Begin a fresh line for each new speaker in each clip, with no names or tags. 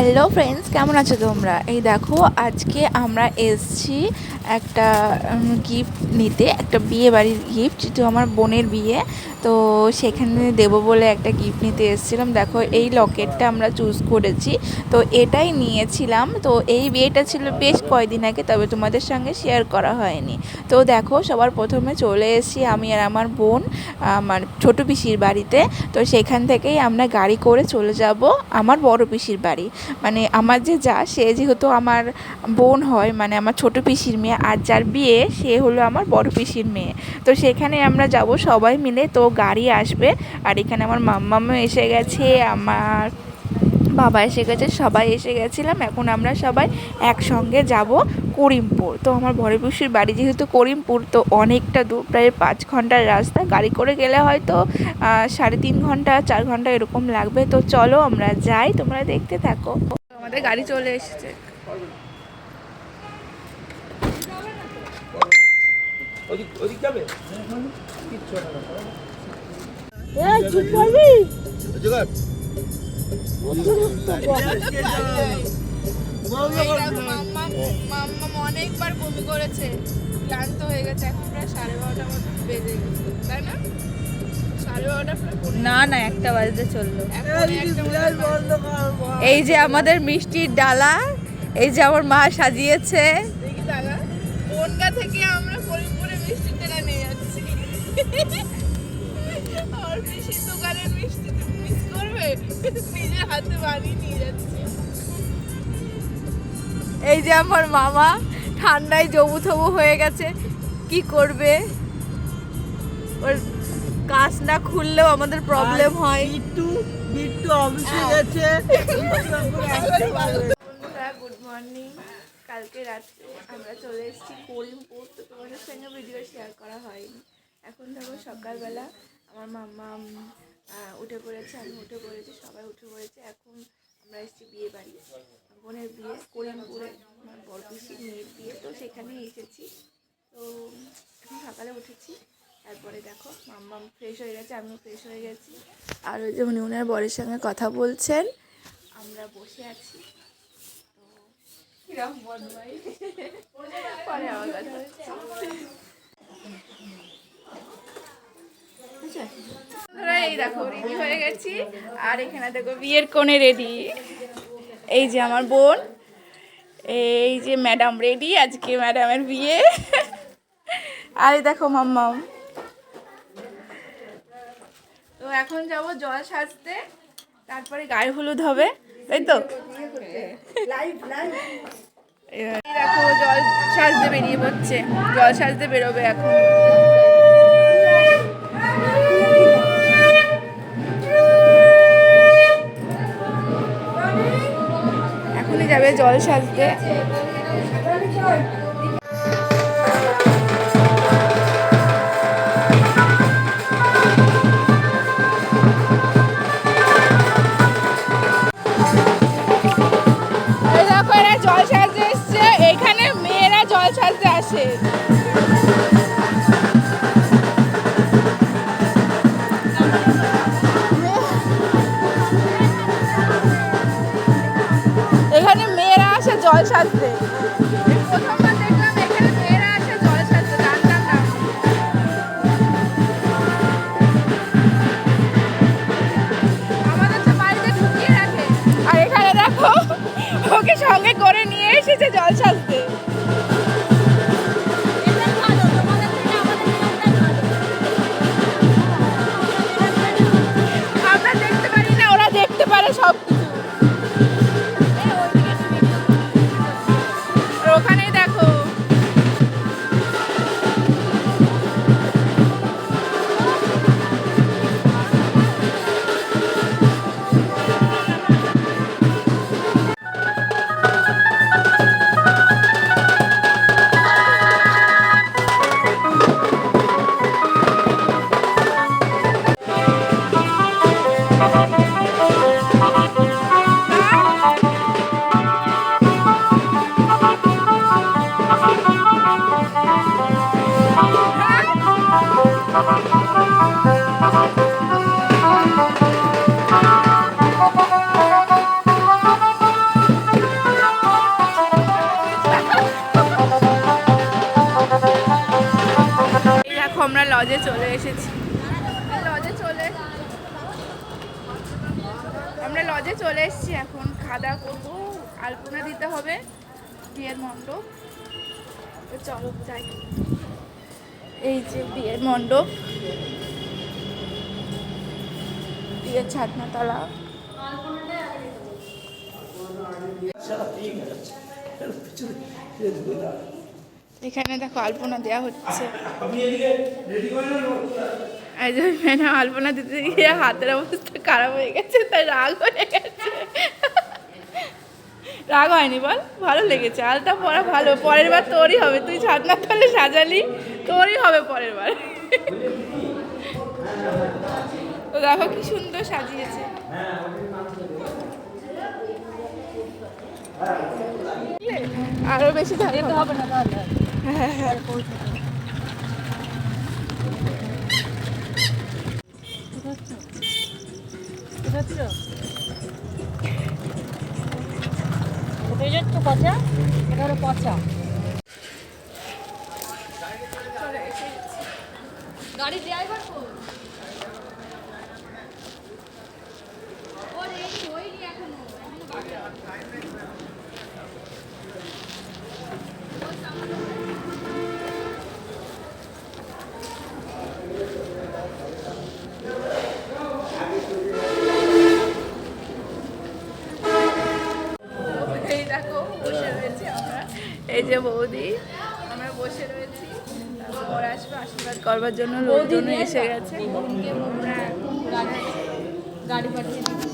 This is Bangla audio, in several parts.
হ্যালো ফ্রেন্ডস কেমন আছো তোমরা? এই দেখো, আজকে আমরা এসছি একটা গিফট নিতে, একটা বিয়ে বাড়ির গিফট যেহেতু আমার বোনের বিয়ে। তো সেখানে দেবো বলে একটা গিফট নিতে এসেছিলাম। দেখো, এই লকেটটা আমরা চুজ করেছি। তো এটাই নিয়েছিলাম। তো এই বিয়েটা ছিল বেশ কয়দিন আগে, তবে তোমাদের সঙ্গে শেয়ার করা হয়নি। তো দেখো, সবার প্রথমে চলে এসেছি আমি আর আমার বোন, আমার ছোটো পিসির বাড়িতে। তো সেখান থেকেই আমরা গাড়ি করে চলে যাব আমার বড় পিসির বাড়ি। মানে আমার যে যা, সে যেহেতু আমার বোন হয় মানে আমার ছোটো পিসির মেয়ে, আর যার বিয়ে, সে হলো আমার বড় পিসির মেয়ে। তো সেখানে আমরা যাব সবাই মিলে। তো গাড়ি আসবে আর এখানে আমার মাম্মামও এসে গেছে, আমার বাবা এসে গেছে, সবাই এসে গেছিলাম। এখন আমরা সবাই একসঙ্গে যাব করিমপুর। তো আমার পিসির বাড়ি যেহেতু করিমপুর, তো অনেকটা দূর, প্রায় পাঁচ ঘণ্টার রাস্তা। গাড়ি করে গেলে হয়তো সাড়ে তিন ঘণ্টা, চার ঘণ্টা এরকম লাগবে। তো চলো আমরা যাই, তোমরা দেখতে থাকো। আমাদের গাড়ি চলে এসেছে।
ওদিক ওদিক যাবে?
অনেকবার বমি করেছে ক্লান্ত হয়ে গেছে এখন প্রায় সাড়ে বারোটার মতো বেজে গেছে তাই না
না না একটা বাজতে চলল। এই যে আমাদের মিষ্টির ডালা এই যে আমার মা সাজিয়েছে।
দেখি থেকে আমরা মিষ্টির নিয়ে যাচ্ছি। নিজের হাতে বানিয়ে নিয়ে যাচ্ছি
এই যে আমার মামা ঠান্ডায় জবু থবু হয়ে গেছে। কি করবে? ওর কাজ না খুললেও আমাদের প্রবলেম হয়।
বিট্টু বিট্টু অফিসে গেছে।
গুড মর্নিং কালকে রাত্রে আমরা চলে এসেছি করিমপুর। তো তোমাদের সঙ্গে ভিডিও শেয়ার করা হয়নি। এখন দেখো সকালবেলা আমার আহ, উঠে পড়েছে, আমি উঠে পড়েছি, সবাই উঠে পড়েছে। এখন আমরা এসেছি বিয়ে বাড়ি। বোনের বিয়ে, করিমপুরে, আমার বড় মেয়ের বিয়ে, তো সেখানেই এসেছি। তো এখন সকালে উঠেছি, তারপরে দেখো, মাম্মাম ফ্রেশ হয়ে গেছে, আমিও ফ্রেশ হয়ে গেছি। আর ওই যে উনি ওনার বরের সঙ্গে কথা বলছেন, আমরা বসে আছি। তো কিরম বদমাই পরে আমার কথা হচ্ছে। ধরো এই দেখো রেডি হয়ে গেছি। আর এখানে দেখো, বিয়ের কোণে রেডি এই যে আমার বোন, এই যে ম্যাডাম রেডি আজকে ম্যাডামের বিয়ে। আর দেখো, মাম্মাম। তো এখন যাব জল সাজতে, তারপরে গায়ে হলুদ হবে, তাই তো? দেখো, জল সাজতে বেরিয়ে পড়ছে, জল সাজতে বেরোবে এখন। যাবে জল সাজতে জল সাজতে মেয়েরা আছে, জল সাজতে আমাদের তো বাড়িতে ঢুকিয়ে রাখে। আর এখানে দেখো, ওকে সঙ্গে করে নিয়ে এসেছে জল সাজতে আমরা
লজে চলে এসেছি। লজে চলে আমরা লজে চলে এসেছি এখন। খাওয়া করব। আলপনা দিতে হবে। বিয়ের মণ্ডপ। চলো যাই। এই যে বিয়ের মণ্ডপ। বিয়ের ছাদনাতলা। এখানে দেখো আলপনা দেওয়া হচ্ছে। ম্যাডাম আলপনা দিতে গিয়ে হাতের অবস্থা খারাপ হয়ে গেছে তাই রাগ হয়ে গেছে। রাগ হয়নি বল? ভালো লেগেছে আলটা পরা ভালো। পরের বার তোরই হবে তুই ছাদনা তলে সাজালি তোরই হবে পরের বার। তো দেখো কি সুন্দর সাজিয়েছে। আরও বেশি যেতে হবে না হ্যাঁ হ্যাঁ চলে এসে গেছি।
গাড়ি ড্রাইভার
এই দেখো বসে রয়েছি আমরা এই যে বৌদি। আমরা বসে রয়েছি। তারপর আসবে আশীর্বাদ করবার জন্য লোকজন এসে গেছে। হ্যাঁ।
গাড়ি পাঠিয়ে দিচ্ছি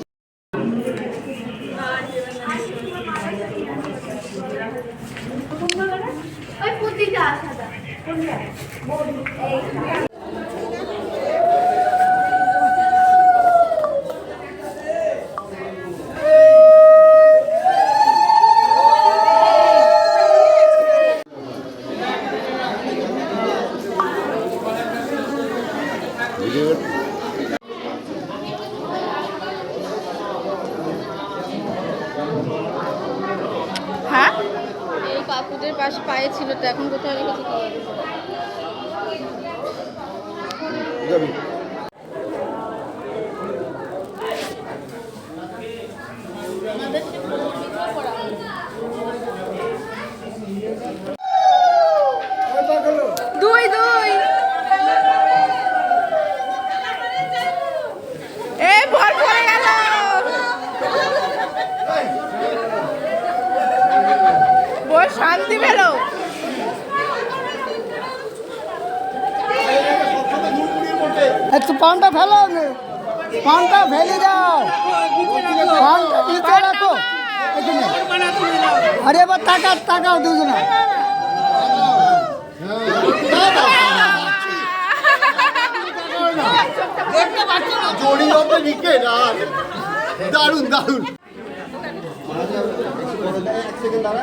হ্যাঁ
এই কাকুদের পাশে পায়ে ছিল তো এখন কোথায় রেখেছে কি
শান্তি পেল।
একটু পানটা ফেলো পানটা ফেলে দাও। পানটা নিচে রাখো। এখানে। আরে এবার টাকা টাকাও দুজনে।
দারুণ দারুণ। এক সেকেন্ড দাঁড়া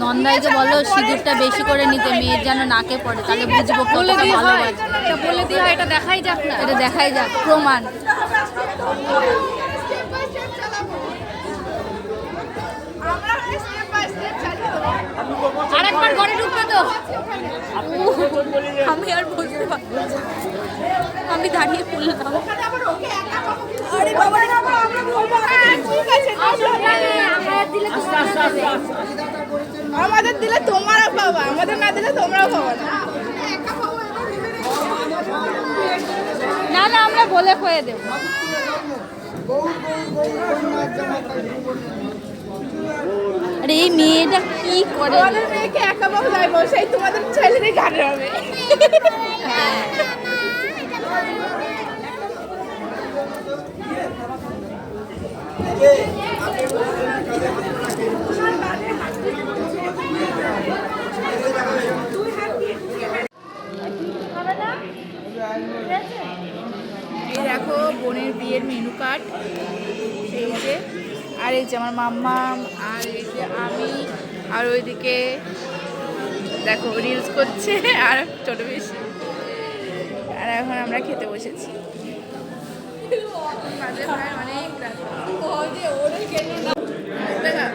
নন্দাইকে বলো সিঁদুরটা বেশি করে নিতে মেয়ের যেন নাকে পড়ে তাহলে বুঝব বলে এটা বলে দিয়ে এটা দেখাই যাক না। এটা দেখাই যাক প্রমাণ। আরেকবার ঘরে ঢুকবে তো। আমি আর পারব আমি দাঁড়িয়ে পড়লাম। আরে বাবা বাবা, আছে,
আমাদের দিলে তোমরা পাবা আমাদের না দিলে তোমরাও পাবা না।
না না আমরা বলে কয়ে দেবো। আরে এই মেয়েটা কি করে?
আমাদের মেয়েকে একা পাবো যাইবো সেই তোমাদের ছেলেদের গান হবে। এই দেখো বোনের বিয়ের মেনু কার্ড, এই যে, আর এই যে আমার মাম্মা আমি আর ওইদিকে, দেখো রিলস করছে আর ছোট বেশি আর এখন আমরা খেতে বসেছি অনেক। দেখা।